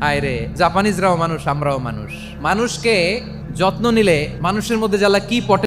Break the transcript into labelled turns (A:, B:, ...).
A: হায় রে জাপানিজরাও মানুষ আমরাও মানুষ। মানুষকে যত্ন নিলে মানুষের মধ্যে জ্বালা কি পটে